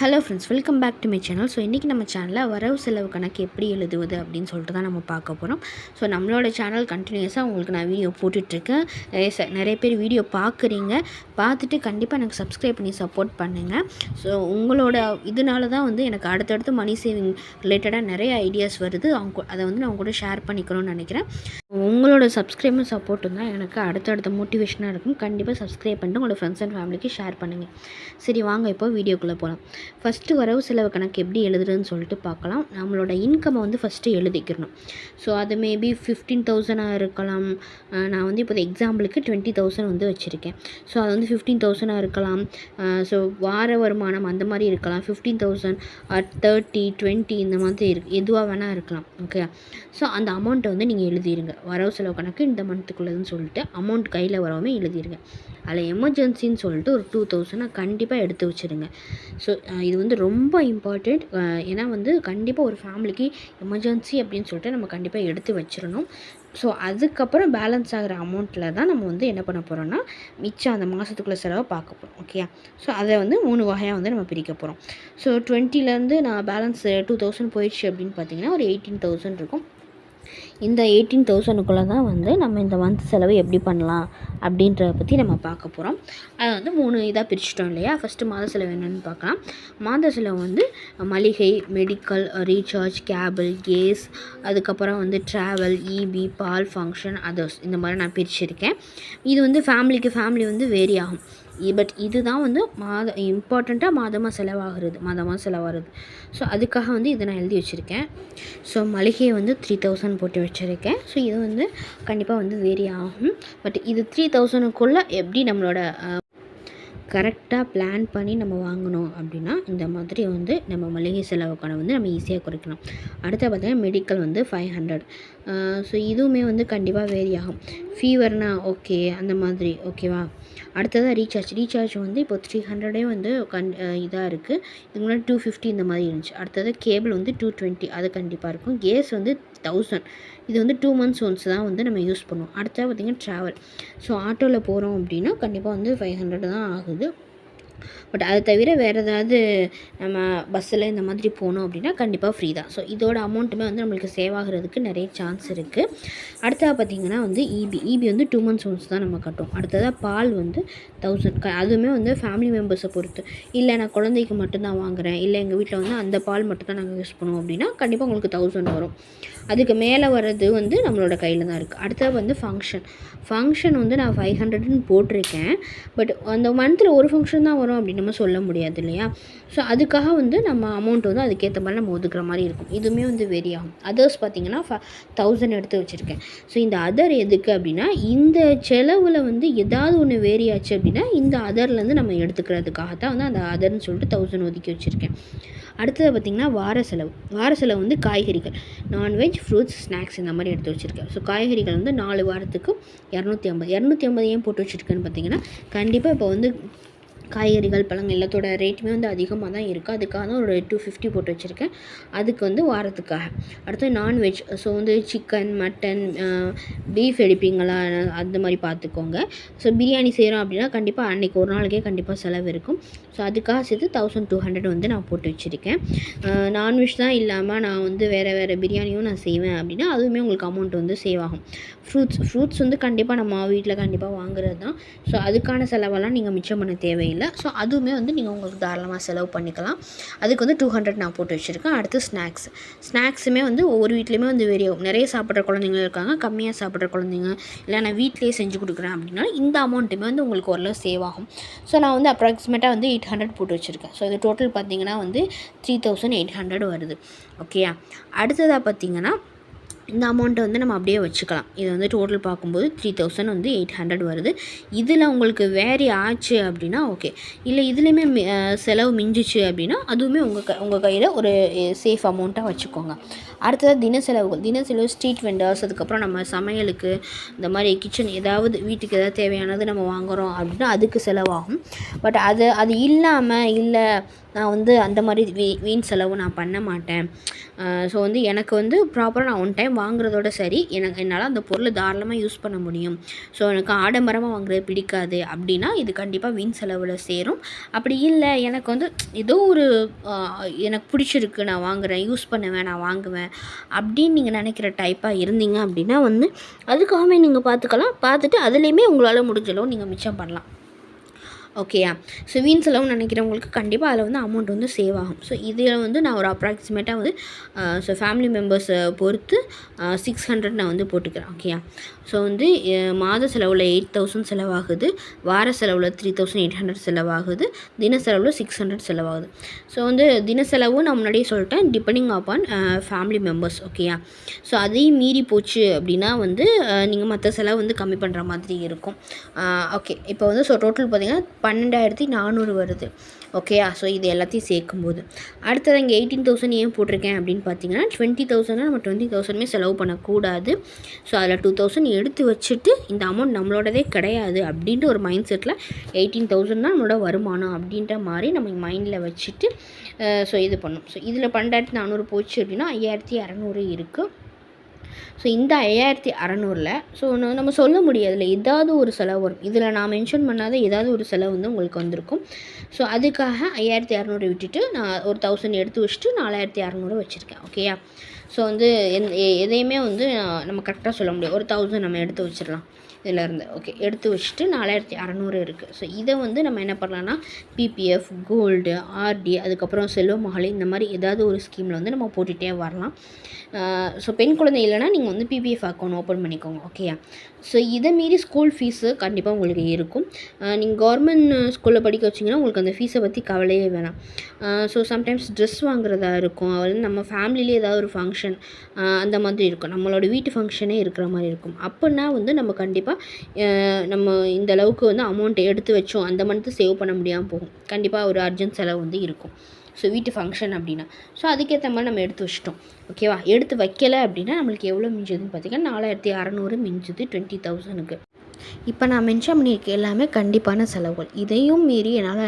Hello friends welcome back to my channel so இன்றைக்கி நம்ம சேனலில் வரவு செலவு கணக்கு எப்படி எழுதுவது அப்படின்னு சொல்லிட்டு தான் நம்ம பார்க்க போகிறோம் ஸோ நம்மளோட சேனல் கண்டினியூஸாக உங்களுக்கு நான் வீடியோ போட்டுட்ருக்கேன். நிறைய நிறைய பேர் வீடியோ பார்க்குறீங்க. பார்த்துட்டு கண்டிப்பாக எனக்கு சப்ஸ்கிரைப் பண்ணி சப்போர்ட் பண்ணுங்கள் ஸோ உங்களோட இதனால தான் வந்து எனக்கு அடுத்தடுத்து மணி சேவிங் ரிலேட்டடாக நிறைய ஐடியாஸ் வருது. அவங்க அதை வந்து நான் உங்க கூட ஷேர் பண்ணிக்கணும்னு நினைக்கிறேன். உங்களோட சப்ஸ்கிரைபர் சப்போர்ட்டும் தான் எனக்கு அடுத்தடுத்த மோட்டிவேஷனாக இருக்கும். கண்டிப்பாக சப்ஸ்கிரைப் பண்ணிட்டு உங்களோட ஃப்ரெண்ட்ஸ் அண்ட் ஃபேமிலிக்கு ஷேர் பண்ணுங்கள் சரி வாங்க இப்போ வீடியோக்குள்ளே போகலாம் ஃபஸ்ட்டு வரவு செலவு கணக்கு எப்படி எழுதுறதுன்னு சொல்லிட்டு பார்க்கலாம். நம்மளோட இன்கம்மை வந்து ஃபஸ்ட்டு எழுதிக்கிறணும் ஸோ அது மேபி ஃபிஃப்டீன் தௌசண்டாக இருக்கலாம். நான் வந்து இப்போ எக்ஸாம்பிளுக்கு டுவெண்ட்டி தௌசண்ட் வந்து வச்சுருக்கேன். ஸோ அது வந்து ஃபிஃப்டீன் தௌசண்டாக இருக்கலாம். ஸோ வார வருமானம் அந்த மாதிரி இருக்கலாம். ஃபிஃப்டீன் தௌசண்ட் தேர்ட்டி டுவெண்ட்டி இந்த மாதிரி இருக்கு. எதுவாக வேணால் இருக்கலாம். ஓகே ஸோ அந்த அமௌண்ட்டை வந்து நீங்கள் எழுதிருங்க. வரவு செலவு கணக்கு இந்த மந்த்துக்குள்ளதுன்னு சொல்லிட்டு அமௌண்ட் கையில் வரவுமே எழுதிருங்க. அதில் எமர்ஜென்சின்னு சொல்லிட்டு ஒரு டூ தௌசண்டை கண்டிப்பாக எடுத்து வச்சுருங்க. ஸோ இது வந்து ரொம்ப இம்பார்ட்டண்ட் ஏன்னா வந்து கண்டிப்பாக ஒரு ஃபேமிலிக்கு எமர்ஜென்சி அப்படின்னு சொல்லிட்டு நம்ம கண்டிப்பாக எடுத்து வச்சிடணும் ஸோ அதுக்கப்புறம் பேலன்ஸ் ஆகிற அமௌண்ட்டில் தான் நம்ம வந்து என்ன பண்ண போகிறோம்னா மிச்சம் அந்த மாதத்துக்குள்ளே செலவை பார்க்க போகிறோம் ஓகே ஸோ அதை வந்து மூணு வகையாக வந்து நம்ம பிரிக்க போகிறோம் ஸோ டுவெண்ட்டிலேருந்து நான் பேலன்ஸ் டூ தௌசண்ட் போயிடுச்சு அப்படின்னு பார்த்தீங்கன்னா ஒரு எயிட்டீன் தௌசண்ட் இருக்கும். இந்த எயிட்டீன் தௌசண்ட்குள்ளே தான் வந்து நம்ம இந்த மந்த் செலவு எப்படி பண்ணலாம் அப்படின்றத பற்றி நம்ம பார்க்க போகிறோம் அதை வந்து மூணு இதாக பிரிச்சிட்டோம் இல்லையா? ஃபஸ்ட்டு மாத செலவு என்னென்னு பார்க்கலாம். மாத செலவு வந்து மளிகை மெடிக்கல் ரீசார்ஜ் கேபிள் கேஸ் அதுக்கப்புறம் வந்து travel E B function others இந்த மாதிரி நான் பிரிச்சிருக்கேன். இது வந்து ஃபேமிலிக்கு ஃபேமிலி வந்து வேரி ஆகும். பட் இதுதான் வந்து மாத இம்பார்ட்டண்ட்டாக மாதமாக செலவாகிறது மாதமாக செலவாகிறது. ஸோ அதுக்காக வந்து இதை நான் எழுதி வச்சுருக்கேன். ஸோ மளிகையை வந்து த்ரீ தௌசண்ட் போட்டு வச்சுருக்கேன். ஸோ இது வந்து கண்டிப்பாக வந்து வேரி ஆகும் பட் இது த்ரீ தௌசண்ட்குள்ளே எப்படி நம்மளோட கரெக்டாக பிளான் பண்ணி நம்ம வாங்கணும் அப்படின்னா இந்த மாதிரி வந்து நம்ம மளிகை செலவுக்கான வந்து நம்ம ஈஸியாக குறைக்கலாம் அடுத்து பார்த்தீங்கன்னா மெடிக்கல் வந்து ஃபைவ் ஹண்ட்ரட் ஸோ இதுவுமே வந்து கண்டிப்பாக வேரி ஆகும் ஃபீவர்னா ஓகே அந்த மாதிரி ஓகேவா அடுத்ததாக ரீசார்ஜ் ரீசார்ஜ் வந்து இப்போ த்ரீ ஹண்ட்ரடே வந்து கண் இதாக இருக்குது இதுக்கு முன்னாடி டூ ஃபிஃப்டி இந்த மாதிரி இருந்துச்சு. அடுத்தது கேபிள் வந்து டூ டுவெண்ட்டி அது கண்டிப்பாக இருக்கும். கேஸ் வந்து தௌசண்ட் இது வந்து டூ மந்த்ஸ் ஒன்ஸ் தான் வந்து நம்ம யூஸ் பண்ணுவோம். அடுத்தது பார்த்திங்கன்னா ட்ராவல் ஸோ ஆட்டோவில் போகிறோம் அப்படின்னா கண்டிப்பாக வந்து ஃபைவ் ஹண்ட்ரட் தான் ஆகுது. பட் அது தவிர வேறு ஏதாவது நம்ம பஸ்ஸில் இந்த மாதிரி போனோம் அப்படின்னா கண்டிப்பாக ஃப்ரீ தான். ஸோ இதோட அமௌண்ட்டுமே வந்து நம்மளுக்கு சேவ் ஆகிறதுக்கு நிறைய சான்ஸ் இருக்குது அடுத்ததாக பார்த்திங்கன்னா வந்து இபி இபி வந்து டூ மந்த்ஸ் ஒன்ஸ் தான் நம்ம கட்டும் அடுத்ததாக பால் வந்து தௌசண்ட் க அதுவுமே வந்து ஃபேமிலி மெம்பர்ஸை பொறுத்து. இல்லை நான் குழந்தைக்கு மட்டும்தான் வாங்குறேன். இல்லை எங்கள் வீட்டில் வந்து அந்த பால் மட்டும் தான் நாங்கள் யூஸ் பண்ணுவோம் அப்படின்னா கண்டிப்பாக உங்களுக்கு தௌசண்ட் வரும். அதுக்கு மேலே வர்றது வந்து நம்மளோட கையில் தான் இருக்குது அடுத்தது வந்து ஃபங்க்ஷன் ஃபங்க்ஷன் வந்து நான் ஃபைவ் ஹண்ட்ரட்னு போட்டிருக்கேன். பட் அந்த மந்தில் ஒரு ஃபங்க்ஷன் தான் வரும். அப்படின்னு நம்ம சொல்ல முடியாது இல்லையா? ஸோ அதுக்காக வந்து நம்ம அமௌண்ட் வந்து அதுக்கேற்ற மாதிரி நம்ம ஒதுக்குற மாதிரி இருக்கும். இதுவுமே வந்து வேரி ஆகும். அதர்ஸ் பார்த்தீங்கன்னா ஃப தௌசண்ட் எடுத்து வச்சுருக்கேன். ஸோ இந்த அதர் எதுக்கு அப்படின்னா இந்த செலவில் வந்து ஏதாவது ஒன்று வேரி ஆச்சு அப்படின்னா இந்த அதர்லேருந்து நம்ம எடுத்துக்கிறதுக்காக தான் வந்து அந்த அதர்னு சொல்லிட்டு தௌசண்ட் ஒதுக்கி வச்சுருக்கேன். அடுத்தது பார்த்திங்கன்னா வார செலவு. வார செலவு வந்து காய்கறிகள். நான்வெஜ் ஃப்ரூட்ஸ் ஸ்நாக்ஸ் இந்த மாதிரி எடுத்து வச்சுருக்கேன். ஸோ காய்கறிகள் வந்து நாலு வாரத்துக்கு இரநூத்தி ஐம்பது. இரநூத்தி ஐம்பது ஏன் போட்டு வச்சுருக்கேன்னு பார்த்தீங்கன்னா கண்டிப்பாக இப்போ வந்து காய்கறிகள் பழங்கள் எல்லாத்தோட ரேட்டுமே வந்து அதிகமாக தான் இருக்குது அதுக்காக தான் ஒரு டூ ஃபிஃப்டி போட்டு வச்சுருக்கேன். அதுக்கு வந்து வாரத்துக்காக. அடுத்து நான்வெஜ் ஸோ வந்து சிக்கன் மட்டன் பீஃப் எடுப்பீங்களா? அந்த மாதிரி பார்த்துக்கோங்க. ஸோ பிரியாணி செய்கிறோம் அப்படின்னா கண்டிப்பாக அன்றைக்கி ஒரு நாளைக்கே கண்டிப்பாக செலவு இருக்கும். ஸோ அதுக்காக சேர்த்து தௌசண்ட் டூ ஹண்ட்ரட் வந்து நான் போட்டு வச்சுருக்கேன். நான்வெஜ் தான் இல்லாமல் நான் வந்து வேறு வேறு பிரியாணியும் நான் செய்வேன் அப்படின்னா அதுவுமே உங்களுக்கு அமௌண்ட் வந்து சேவ் ஆகும். ஃப்ரூட்ஸ் ஃப்ரூட்ஸ் வந்து கண்டிப்பாக நம்ம வீட்டில் கண்டிப்பாக வாங்குறது தான். ஸோ அதுக்கான செலவெல்லாம் நீங்கள் மிச்சம் பண்ண தேவையில்லை. இல்லை. ஸோ அதுவுமே வந்து நீங்கள் உங்களுக்கு தாராளமாக செலவு பண்ணிக்கலாம். அதுக்கு வந்து டூ ஹண்ட்ரட் நான் போட்டு வச்சுருக்கேன். அடுத்து ஸ்நாக்ஸ் ஸ்நாக்ஸுமே வந்து ஒவ்வொரு வீட்லேயுமே வந்து வெரி நிறைய சாப்பிட்ற குழந்தைங்க இருக்காங்க. கம்மியாக சாப்பிட்ற குழந்தைங்க. இல்லை நான் வீட்டிலேயே செஞ்சு கொடுக்குறேன் அப்படின்னா இந்த அமௌண்ட்டுமே வந்து உங்களுக்கு ஓரளவு சேவ் ஆகும். ஸோ நான் வந்து அப்ராக்சிமேட்டாக வந்து எயிட் ஹண்ட்ரட் போட்டு வச்சுருக்கேன். ஸோ இது டோட்டல் பார்த்தீங்கன்னா வந்து த்ரீ தௌசண்ட் எயிட் ஹண்ட்ரட் வருது. ஓகேயா அடுத்ததாக பார்த்தீங்கன்னா இந்த அமௌண்ட்டை வந்து நம்ம அப்படியே வச்சுக்கலாம். இது வந்து டோட்டல் பார்க்கும்போது த்ரீ தௌசண்ட் வந்து எயிட் ஹண்ட்ரட் வருது. இதில் உங்களுக்கு வேரி ஆச்சு அப்படின்னா ஓகே இல்லை இதுலேயுமே மி- செலவு மிஞ்சிச்சு அப்படின்னா அதுவுமே உங்கள் க உங்கள் கையில் ஒரு சேஃப் அமௌண்ட்டாக வச்சுக்கோங்க. அடுத்தது தின செலவுகள். தின செலவு ஸ்ட்ரீட் வெண்டர்ஸ் அதுக்கப்புறம் நம்ம சமையலுக்கு இந்த மாதிரி கிச்சன் ஏதாவது வீட்டுக்கு ஏதாவது தேவையானது நம்ம வாங்குகிறோம் அப்படின்னா அதுக்கு செலவாகும். பட் அது அது இல்லாமல் இல்லை நான் வந்து அந்த மாதிரி வீ வீண் செலவு நான் பண்ண மாட்டேன். ஸோ வந்து எனக்கு வந்து ப்ராப்பராக நான் ஒன் டைம் வாங்குறதோட சரி எனக்கு என்னால் அந்த பொருளை தாராளமாக யூஸ் பண்ண முடியும். ஸோ எனக்கு ஆடம்பரமாக வாங்குறது பிடிக்காது அப்படின்னா இது கண்டிப்பாக வீண் செலவில் சேரும். அப்படி இல்லை எனக்கு வந்து ஏதோ ஒரு எனக்கு பிடிச்சிருக்கு நான் வாங்குகிறேன் யூஸ் பண்ணுவேன் நான் வாங்குவேன். அப்படின்னு நீங்கள் நினைக்கிற டைப்பாக இருந்தீங்க அப்படின்னா வந்து அதுக்காகவே நீங்கள் பார்த்துக்கலாம் பார்த்துட்டு அதுலேயுமே உங்களால் முடிஞ்சளவு நீங்கள் மிச்சம் பண்ணலாம். ஓகேயா ஸோ வீண் செலவுன்னு நினைக்கிறவங்களுக்கு கண்டிப்பாக அதில் வந்து அமௌண்ட் வந்து சேவ் ஆகும். ஸோ இதில் வந்து நான் ஒரு அப்ராக்சிமேட்டாக வந்து ஸோ ஃபேமிலி மெம்பர்ஸை பொறுத்து சிக்ஸ் ஹண்ட்ரட் நான் வந்து போட்டுக்கிறேன். ஓகேயா ஸோ வந்து மாத செலவில் எயிட் தௌசண்ட் செலவாகுது. வார செலவில் த்ரீ தௌசண்ட் எயிட் ஹண்ட்ரட் செலவாகுது. தின செலவில் சிக்ஸ் ஹண்ட்ரட் செலவாகுது. ஸோ வந்து தின செலவும் நான் முன்னாடியே சொல்லிட்டேன். டிபெண்டிங் அப்பான் ஃபேமிலி மெம்பர்ஸ் ஓகேயா ஸோ அதையும் மீறி போச்சு அப்படின்னா வந்து நீங்கள் மற்ற செலவு வந்து கம்மி பண்ணுற மாதிரி இருக்கும். ஓகே இப்போ வந்து ஸோ டோட்டல் பார்த்திங்கன்னா பன்னெண்டாயிரத்தி நானூறு வருது. ஓகேயா ஸோ இது எல்லாத்தையும் சேர்க்கும்போது. அடுத்தது இங்கே எயிட்டீன் தௌசண்ட் ஏன் போட்டிருக்கேன் அப்படின்னு பார்த்தீங்கன்னா டுவெண்ட்டி தௌசண்ட் நம்ம டுவெண்ட்டி தௌசண்ட்மே செலவு பண்ணக்கூடாது. ஸோ அதில் டூ தௌசண்ட் எடுத்து வச்சுட்டு இந்த அமௌண்ட் நம்மளோடதே கிடையாது அப்படின்ட்டு ஒரு மைண்ட் செட்டில் எயிட்டீன் தௌசண்ட் தான் நம்மளோட வருமானம் அப்படின்ற மாதிரி நம்ம மைண்டில் வச்சுட்டு ஸோ இது பண்ணும். ஸோ இதில் பன்னெண்டாயிரத்தி நானூறு போச்சு அப்படின்னா ஐயாயிரத்தி இரநூறு இருக்குது ஸோ இந்த ஐயாயிரத்தி அறநூறில் ஸோ நம்ம சொல்ல முடியாதுல ஏதாவது ஒரு செலவு வரும். இதில் நான் மென்ஷன் பண்ணாத ஏதாவது ஒரு செலவு வந்து உங்களுக்கு வந்திருக்கும். ஸோ அதுக்காக ஐயாயிரத்தி அறநூறு விட்டுட்டு நான் ஒரு தௌசண்ட் எடுத்து வச்சுட்டு நாலாயிரத்தி அறநூறு வச்சுருக்கேன். ஓகேயா ஸோ வந்து எந் எதையுமே வந்து நம்ம கரெக்டாக சொல்ல முடியும் ஒரு தௌசண்ட் நம்ம எடுத்து வச்சிடலாம். இதிலேருந்து ஓகே எடுத்து வச்சுட்டு நாலாயிரத்தி அறநூறு இருக்குது ஸோ இதை வந்து நம்ம என்ன பண்ணலான்னா பிபிஎஃப் கோல்டு ஆர்டி அதுக்கப்புறம் செல்வ மகளிர் இந்த மாதிரி ஏதாவது ஒரு ஸ்கீமில் வந்து நம்ம போட்டுகிட்டே வரலாம். ஸோ பெண் குழந்தை இல்லைனா நீங்கள் வந்து பிபிஎஃப் அக்கௌண்ட் ஓப்பன் பண்ணிக்கோங்க. ஓகேயா ஸோ இதை மீறி ஸ்கூல் ஃபீஸு கண்டிப்பாக உங்களுக்கு இருக்கும். நீங்கள் கவர்மெண்ட் ஸ்கூலில் படிக்க வச்சிங்கன்னா உங்களுக்கு அந்த ஃபீஸை பற்றி கவலையே வேணாம். ஸோ சம்டைம்ஸ் ட்ரெஸ் வாங்குறதா இருக்கும். அது நம்ம ஃபேமிலியிலே ஏதாவது ஒரு ஃபங்க்ஷன் ஃபங்க்ஷன் அந்த மாதிரி இருக்கும். நம்மளோட வீட்டு ஃபங்க்ஷனே இருக்கிற மாதிரி இருக்கும். அப்படின்னா வந்து நம்ம கண்டிப்பாக நம்ம இந்த அளவுக்கு வந்து அமௌண்ட் எடுத்து வச்சோம். அந்த மந்த்து சேவ் பண்ண முடியாமல் போகும். கண்டிப்பாக ஒரு அர்ஜென்ட் செலவு வந்து இருக்கும். ஸோ வீட்டு ஃபங்க்ஷன் அப்படின்னா. ஸோ அதுக்கேற்ற மாதிரி நம்ம எடுத்து வச்சிட்டோம். ஓகேவா எடுத்து வைக்கலை அப்படின்னா நம்மளுக்கு எவ்வளோ மிஞ்சுதுன்னு பார்த்தீங்கன்னா நாலாயிரத்தி அறநூறு மிஞ்சுது டுவெண்ட்டி தௌசண்ட்க்கு இப்போ நான் மென்ஷன் பண்ணியிருக்க எல்லாமே கண்டிப்பான செலவுகள். இதையும் மீறி என்னால்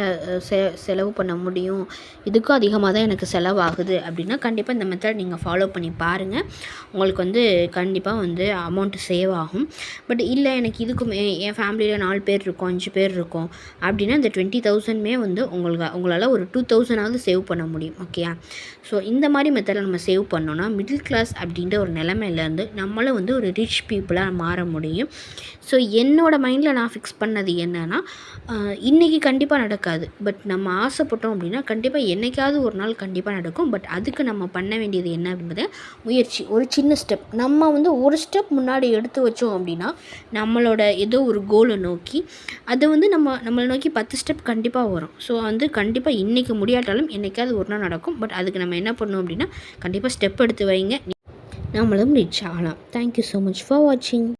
செ செலவு பண்ண முடியும். இதுக்கும் அதிகமாக தான் எனக்கு செலவாகுது அப்படின்னா கண்டிப்பாக இந்த மெத்தட் நீங்கள் ஃபாலோ பண்ணி பாருங்கள் உங்களுக்கு வந்து கண்டிப்பாக வந்து அமௌண்ட்டு சேவ் ஆகும். பட் இல்லை எனக்கு இதுக்கும் என் ஃபேமிலியில் நாலு பேர் இருக்கோம் அஞ்சு பேர் இருக்கோம் அப்படின்னா இந்த டுவெண்ட்டி தௌசண்ட்மே வந்து உங்களுக்கு உங்களால் ஒரு டூ தௌசண்டாவது சேவ் பண்ண முடியும். ஓகேயா ஸோ இந்த மாதிரி மெத்தடில் நம்ம சேவ் பண்ணோன்னா மிடில் கிளாஸ் அப்படின்ற ஒரு நிலமையிலேருந்து நம்மளும் வந்து ஒரு ரிச் பீப்புளாக மாற முடியும். ஸோ என் என்னோடய மைண்டில் நான் ஃபிக்ஸ் பண்ணது என்னென்னா இன்றைக்கி கண்டிப்பாக நடக்காது. பட் நம்ம ஆசைப்பட்டோம் அப்படின்னா கண்டிப்பாக என்றைக்காவது ஒரு நாள் கண்டிப்பாக நடக்கும். பட் அதுக்கு நம்ம பண்ண வேண்டியது என்ன அப்படின்றத முயற்சி. ஒரு சின்ன ஸ்டெப் நம்ம வந்து ஒரு ஸ்டெப் முன்னாடி எடுத்து வச்சோம் அப்படின்னா நம்மளோட ஏதோ ஒரு கோலை நோக்கி அது வந்து நம்ம நம்மளை நோக்கி பத்து ஸ்டெப் கண்டிப்பாக வரும். ஸோ வந்து கண்டிப்பாக இன்றைக்கி முடியாட்டாலும் என்றைக்காவது ஒரு நாள் நடக்கும். பட் அதுக்கு நம்ம என்ன பண்ணணும் அப்படின்னா கண்டிப்பாக ஸ்டெப் எடுத்து வைங்க. நம்மளும் ரீச் ஆகலாம் தேங்க்யூ ஸோ மச் ஃபார் வாட்சிங்